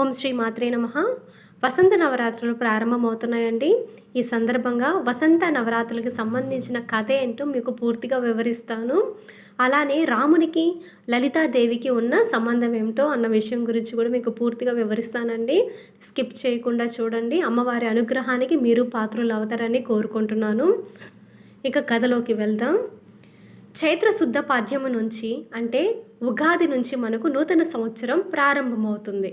ఓం శ్రీ మాత్రే నమ. వసంత నవరాత్రులు ప్రారంభమవుతున్నాయండి. ఈ సందర్భంగా వసంత నవరాత్రులకు సంబంధించిన కథ ఏంటో మీకు పూర్తిగా వివరిస్తాను. అలానే రామునికి లలితాదేవికి ఉన్న సంబంధం ఏమిటో అన్న విషయం గురించి కూడా మీకు పూర్తిగా వివరిస్తానండి. స్కిప్ చేయకుండా చూడండి. అమ్మవారి అనుగ్రహానికి మీరు పాత్రలు అవుతారని కోరుకుంటున్నాను. ఇక కథలోకి వెళ్దాం. చైత్ర శుద్ధ పాద్యము నుంచి అంటే ఉగాది నుంచి మనకు నూతన సంవత్సరం ప్రారంభమవుతుంది.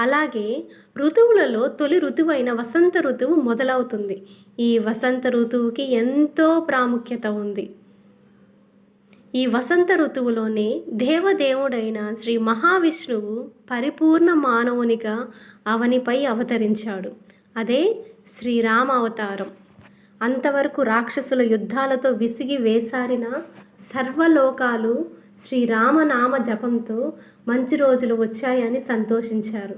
అలాగే ఋతువులలో తొలి ఋతువైన వసంత ఋతువు మొదలవుతుంది. ఈ వసంత ఋతువుకి ఎంతో ప్రాముఖ్యత ఉంది. ఈ వసంత ఋతువులోనే దేవదేవుడైన శ్రీ మహావిష్ణువు పరిపూర్ణ మానవునిగా అవనిపై అవతరించాడు. అదే శ్రీరామ అవతారం అంతవరకు రాక్షసుల యుద్ధాలతో విసిగి వేసారిన సర్వలోకాలు శ్రీరామనామ జపంతో మంచి రోజులు వచ్చాయని సంతోషించారు.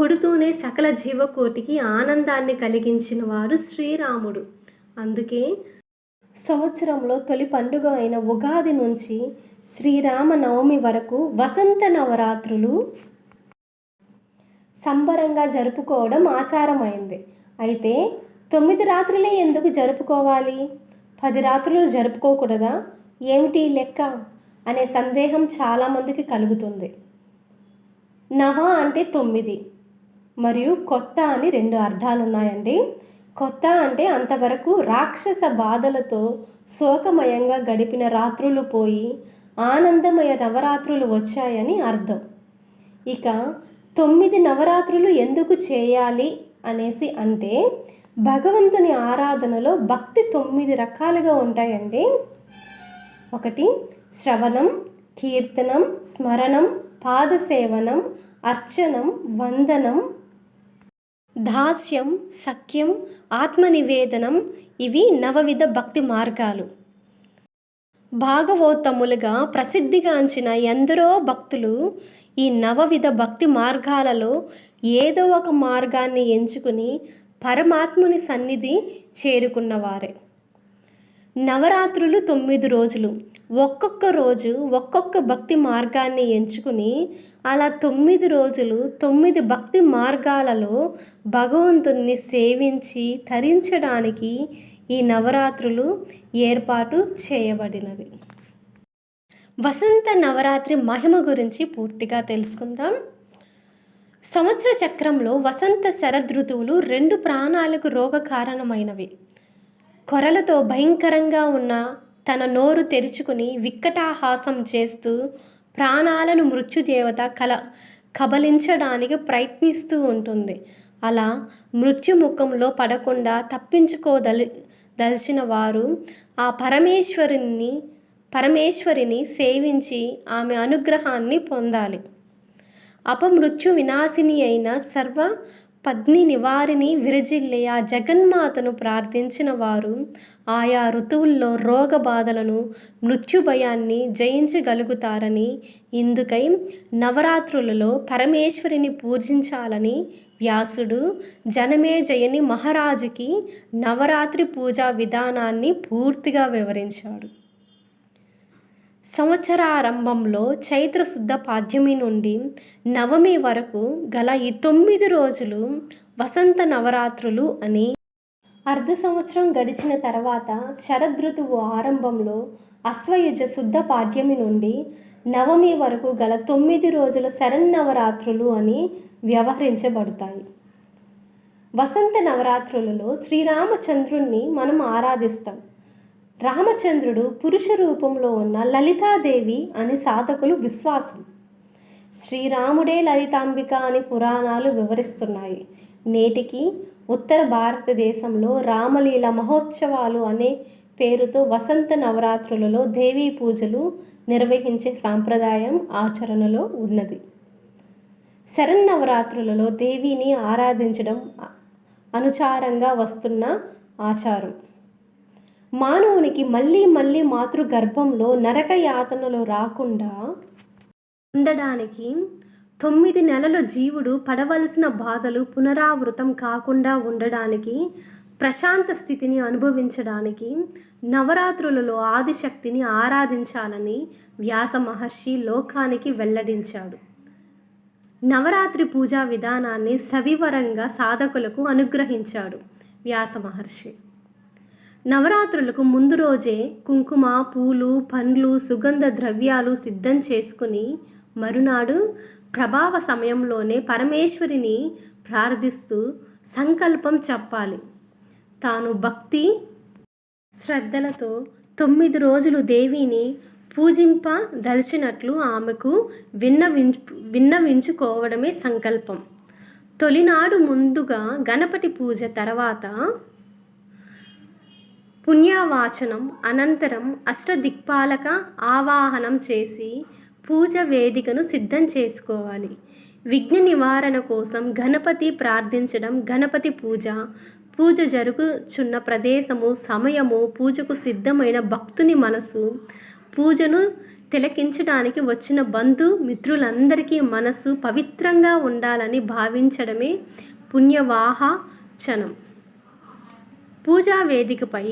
పుడుతూనే సకల జీవకోటికి ఆనందాన్ని కలిగించిన వారు శ్రీరాముడు. అందుకే సంవత్సరంలో తొలి పండుగ అయిన ఉగాది నుంచి శ్రీరామ నవమి వరకు వసంత నవరాత్రులు సంబరంగా జరుపుకోవడం ఆచారమైంది. అయితే తొమ్మిది రాత్రులే ఎందుకు జరుపుకోవాలి? పది రాత్రులు జరుపుకోకూడదా? ఏమిటి లెక్క? అనే సందేహం చాలామందికి కలుగుతుంది. నవ అంటే తొమ్మిది మరియు కొత్త అని రెండు అర్థాలు ఉన్నాయండి కొత్త అంటే అంతవరకు రాక్షస బాధలతో శోకమయంగా గడిపిన రాత్రులు పోయి ఆనందమయ నవరాత్రులు వచ్చాయని అర్థం. ఇక తొమ్మిది నవరాత్రులు ఎందుకు చేయాలి అనేసి అంటే భగవంతుని ఆరాధనలో భక్తి తొమ్మిది రకాలుగా ఉంటాయండి. ఒకటి శ్రవణం కీర్తనం స్మరణం పాదసేవనం అర్చనం వందనం దాస్యం సఖ్యం ఆత్మనివేదనం ఇవి నవవిధ భక్తి మార్గాలు. భాగవోత్తములుగా ప్రసిద్ధిగాంచిన ఎందరో భక్తులు ఈ నవవిధ భక్తి మార్గాలలో ఏదో ఒక మార్గాన్ని ఎంచుకుని పరమాత్ముని సన్నిధి చేరుకున్నవారే. నవరాత్రులు తొమ్మిది రోజులు. ఒక్కొక్క రోజు ఒక్కొక్క భక్తి మార్గాన్ని ఎంచుకుని అలా తొమ్మిది రోజులు తొమ్మిది భక్తి మార్గాలలో భగవంతుణ్ణి సేవించి తరించడానికి ఈ నవరాత్రులు ఏర్పాటు చేయబడినది. వసంత నవరాత్రి మహిమ గురించి పూర్తిగా తెలుసుకుందాం. సంవత్సర చక్రంలో వసంత శరదృతువులు రెండు ప్రాణాలకు రోగ కారణమైనవి కొరలతో భయంకరంగా ఉన్న తన నోరు తెరుచుకుని విక్కటాహాసం చేస్తూ ప్రాణాలను మృత్యుదేవత కల కబలించడానికి ప్రయత్నిస్తూ ఉంటుంది. అలా మృత్యుముఖంలో పడకుండా తప్పించుకోదలి దలిచిన వారు ఆ పరమేశ్వరుని పరమేశ్వరిని సేవించి ఆమె అనుగ్రహాన్ని పొందాలి. అపమృత్యు వినాశిని అయిన సర్వ పద్ని నివారిని విరజిల్లే ఆ జగన్మాతను ప్రార్థించిన వారు ఆయా ఋతువుల్లో రోగ బాధలను మృత్యు భయాన్ని జయించగలుగుతారని ఇందుకై నవరాత్రులలో పరమేశ్వరిని పూజించాలని వ్యాసుడు జనమే జయని మహారాజుకి నవరాత్రి పూజా విధానాన్ని పూర్తిగా వివరించాడు. సంవత్సరారంభంలో చైత్ర శుద్ధ పాద్యమి నుండి నవమి వరకు గల ఈ తొమ్మిది రోజులు వసంత నవరాత్రులు అని అర్ధ సంవత్సరం గడిచిన తర్వాత శరదృతువు ఆరంభంలో అశ్వయుజ శుద్ధ పాడ్యమి నుండి నవమి వరకు గల తొమ్మిది రోజుల శరన్నవరాత్రులు అని వ్యవహరించబడతాయి. వసంత నవరాత్రులలో శ్రీరామచంద్రుణ్ణి మనం ఆరాధిస్తాం. రామచంద్రుడు పురుష రూపంలో ఉన్న లలితాదేవి అని సాధకులు విశ్వాసం. శ్రీరాముడే లలితాంబిక అని పురాణాలు వివరిస్తున్నాయి. నేటికి ఉత్తర భారతదేశంలో రామలీల మహోత్సవాలు అనే పేరుతో వసంత నవరాత్రులలో దేవీ పూజలు నిర్వహించే సాంప్రదాయం ఆచరణలో ఉన్నది. శరన్నవరాత్రులలో దేవిని ఆరాధించడం అనుచారంగా వస్తున్న ఆచారం. మానవునికి మళ్ళీ మళ్ళీ మాతృగర్భంలో నరక యాతనలు రాకుండా ఉండడానికి తొమ్మిది నెలల జీవుడు పడవలసిన బాధలు పునరావృతం కాకుండా ఉండడానికి ప్రశాంత స్థితిని అనుభవించడానికి నవరాత్రులలో ఆదిశక్తిని ఆరాధించాలని వ్యాస మహర్షి లోకానికి వెల్లడించాడు. నవరాత్రి పూజా విధానాన్ని సవివరంగా సాధకులకు అనుగ్రహించాడు వ్యాస మహర్షి. నవరాత్రులకు ముందు రోజే కుంకుమ పూలు పండ్లు సుగంధ ద్రవ్యాలు సిద్ధం చేసుకుని మరునాడు ప్రభావ సమయంలోనే పరమేశ్వరిని ప్రార్థిస్తూ సంకల్పం చెప్పాలి. తాను భక్తి శ్రద్ధలతో తొమ్మిది రోజులు దేవిని పూజింప దలిచినట్లు ఆమెకు విన్నవించు విన్నవించుకోవడమే సంకల్పం. తొలినాడు ముందుగా గణపతి పూజ తర్వాత పుణ్యవాచనం అనంతరం అష్టదిక్పాలక ఆవాహనం చేసి పూజ వేదికను సిద్ధం చేసుకోవాలి. విఘ్న నివారణ కోసం గణపతి ప్రార్థించడం గణపతి పూజ పూజ జరుగుచున్న ప్రదేశము సమయము పూజకు సిద్ధమైన భక్తుని మనసు పూజను తిలకించడానికి వచ్చిన బంధు మిత్రులందరికీ మనసు పవిత్రంగా ఉండాలని భావించడమే పుణ్యవాహచనం. పూజా వేదికపై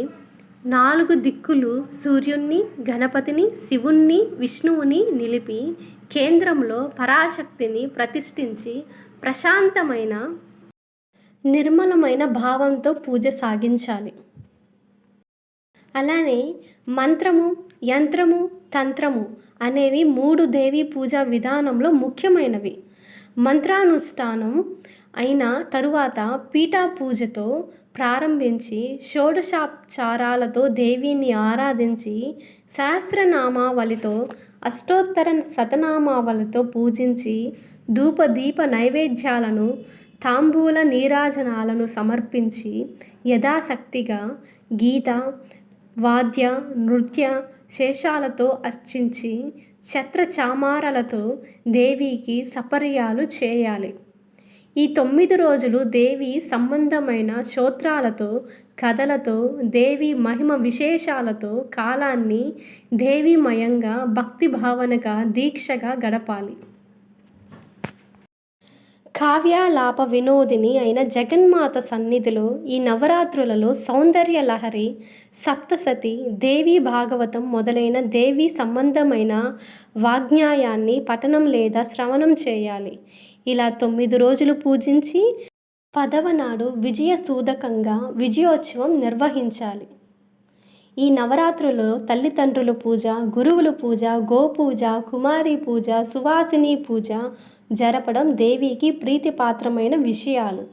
నాలుగు దిక్కులు సూర్యుణ్ణి గణపతిని శివుణ్ణి విష్ణువుని నిలిపి కేంద్రంలో పరాశక్తిని ప్రతిష్ఠించి ప్రశాంతమైన నిర్మలమైన భావంతో పూజ సాగించాలి. అలానే మంత్రము యంత్రము తంత్రము అనేవి మూడు దేవీ పూజా విధానంలో ముఖ్యమైనవి. మంత్రానుష్ఠానం అయిన తరువాత పీఠా పూజతో ప్రారంభించి షోడశోపచారాలతో దేవిని ఆరాధించి సహస్రనామావళితో అష్టోత్తర శతనామావళితో పూజించి ధూపదీప నైవేద్యాలను తాంబూల నీరాజనాలను సమర్పించి యథాశక్తిగా గీత వాద్య నృత్య శేషాలతో అర్చించి ఛత్ర చామారలతో దేవికి సపర్యాలు చేయాలి. ఈ తొమ్మిది రోజులు దేవి సంబంధమైన స్తోత్రాలతో కథలతో దేవి మహిమ విశేషాలతో కాలాన్ని దేవీమయంగా భక్తి భావనగా దీక్షగా గడపాలి. కావ్యాలాప వినోదిని అయిన జగన్మాత సన్నిధిలో ఈ నవరాత్రులలో సౌందర్య లహరి సప్తసతి దేవీ భాగవతం మొదలైన దేవీ సంబంధమైన వాజ్ఞాయాన్ని పఠనం లేదా శ్రవణం చేయాలి. ఇలా తొమ్మిది రోజులు పూజించి పదవ నాడు విజయ సూదకంగా విజయోత్సవం నిర్వహించాలి. ఈ నవరాత్రులలో తల్లిదండ్రుల పూజ గురువుల పూజ గోపూజ కుమారి పూజ సువాసిని పూజ జరపడం దేవికి ప్రీతిపాత్రమైన విషయాలు.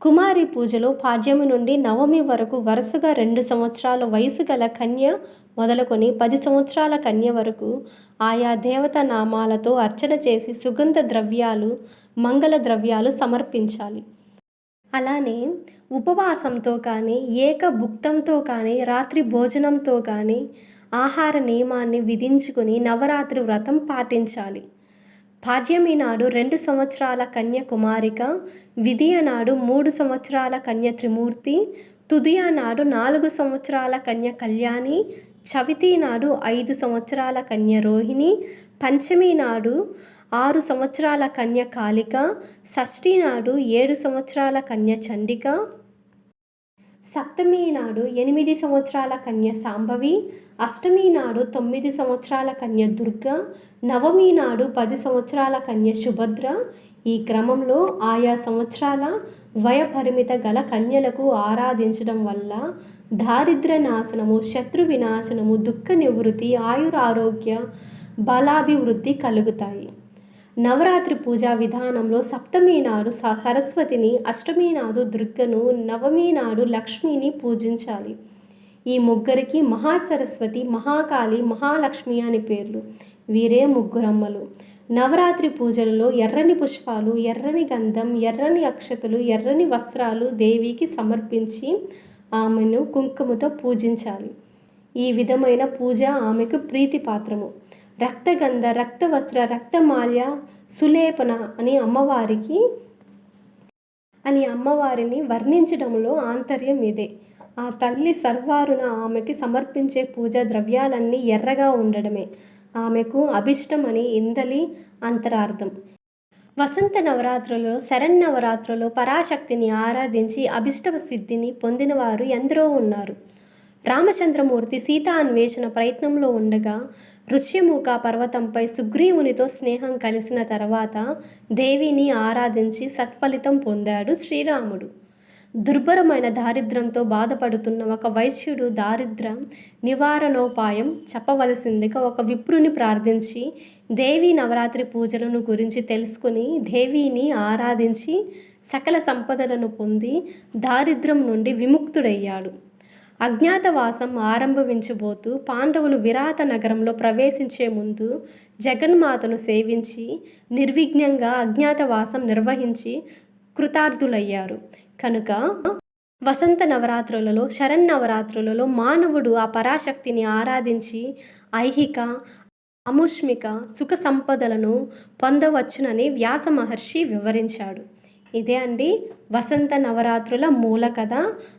కుమారి పూజలో పాడ్యమి నుండి నవమి వరకు వరుసగా రెండు సంవత్సరాల వయసు గల కన్య మొదలుకొని పది సంవత్సరాల కన్య వరకు ఆయా దేవత నామాలతో అర్చన చేసి సుగంధ ద్రవ్యాలు మంగళ ద్రవ్యాలు సమర్పించాలి. అలానే ఉపవాసంతో కానీ ఏక భుక్తంతో కానీ రాత్రి భోజనంతో కానీ ఆహార నియమాన్ని విధించుకుని నవరాత్రి వ్రతం పాటించాలి. పాడ్యమి నాడు రెండు సంవత్సరాల కన్య కుమారిక విధియ నాడు మూడు సంవత్సరాల కన్య త్రిమూర్తి తుదియ నాడు నాలుగు సంవత్సరాల కన్య కళ్యాణి చవితి నాడు ఐదు సంవత్సరాల కన్య రోహిణి పంచమి నాడు ఆరు సంవత్సరాల కన్య కాళిక షష్ఠి నాడు ఏడు సంవత్సరాల కన్య చండిక సప్తమి నాడు ఎనిమిది సంవత్సరాల కన్య సాంభవి అష్టమి నాడు తొమ్మిది సంవత్సరాల కన్య దుర్గ నవమి నాడు పది సంవత్సరాల కన్య సుభద్ర. ఈ క్రమంలో ఆయా సంవత్సరాల వయపరిమిత గల కన్యలకు ఆరాధించడం వల్ల దారిద్ర నాశనము శత్రు వినాశనము దుఃఖ నివృత్తి ఆయురారోగ్య బలాభివృద్ధి కలుగుతాయి. నవరాత్రి పూజా విధానంలో సప్తమి నాడు సరస్వతిని అష్టమి నాడు దుర్గను నవమి నాడు లక్ష్మిని పూజించాలి. ఈ ముగ్గురికి మహాసరస్వతి మహాకాళి మహాలక్ష్మి అని పేర్లు. వీరే ముగ్గురమ్మలు. నవరాత్రి పూజలలో ఎర్రని పుష్పాలు ఎర్రని గంధం ఎర్రని అక్షతలు ఎర్రని వస్త్రాలు దేవికి సమర్పించి ఆమెను కుంకుమతో పూజించాలి. ఈ విధమైన పూజ ఆమెకు ప్రీతిపాత్రము. రక్తగంధ రక్తవస్త్ర రక్తమాల్య సులేపన అని అమ్మవారికి అని అమ్మవారిని వర్ణించడంలో ఆంతర్యం ఇదే. ఆ తల్లి సర్వారున ఆమెకి సమర్పించే పూజా ద్రవ్యాలన్నీ ఎర్రగా ఉండడమే. ఆమెకు అభిష్టం అని ఇందలి అంతరార్థం. వసంత నవరాత్రులలో శరన్నవరాత్రులలో పరాశక్తిని ఆరాధించి అభిష్ట సిద్ధిని పొందినవారు ఎందరో ఉన్నారు. రామచంద్రమూర్తి సీత అన్వేషణ ప్రయత్నంలో ఉండగా ఋష్యముఖ పర్వతంపై సుగ్రీవునితో స్నేహం కలిసిన తర్వాత దేవిని ఆరాధించి సత్ఫలితం పొందాడు శ్రీరాముడు. దుర్భరమైన దారిద్ర్యంతో బాధపడుతున్న ఒక వైశ్యుడు దారిద్ర్య నివారణోపాయం చెప్పవలసిందిగా ఒక విప్రుని ప్రార్థించి దేవి నవరాత్రి పూజలను గురించి తెలుసుకుని దేవిని ఆరాధించి సకల సంపదలను పొంది దారిద్ర్యం నుండి విముక్తుడయ్యాడు. అజ్ఞాతవాసం ఆరంభించబోతూ పాండవులు విరాత నగరంలో ప్రవేశించే ముందు జగన్మాతను సేవించి నిర్విఘ్నంగా అజ్ఞాతవాసం నిర్వహించి కృతార్థులయ్యారు. కనుక వసంత నవరాత్రులలో శరన్నవరాత్రులలో మానవుడు ఆ పరాశక్తిని ఆరాధించి ఐహిక అముష్మిక సుఖ సంపదలను పొందవచ్చునని వ్యాస మహర్షి వివరించాడు. ఇదే అండి వసంత నవరాత్రుల మూల కథ.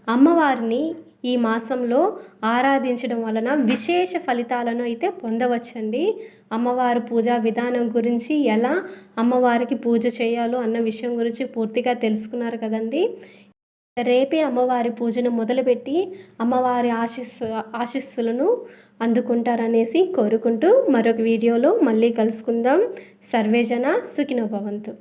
అమ్మవారిని ఈ మాసంలో ఆరాధించడం వలన విశేష ఫలితాలను అయితే పొందవచ్చండి. అమ్మవారి పూజా విధానం గురించి ఎలా అమ్మవారికి పూజ చేయాలో అన్న విషయం గురించి పూర్తిగా తెలుసుకున్నారు కదండి. రేపే అమ్మవారి పూజను మొదలుపెట్టి అమ్మవారి ఆశీస్సు ఆశీస్సులను అందుకుంటారనేసి కోరుకుంటూ మరొక వీడియోలో మళ్ళీ కలుసుకుందాం. సర్వేజన సుఖినోభవంతు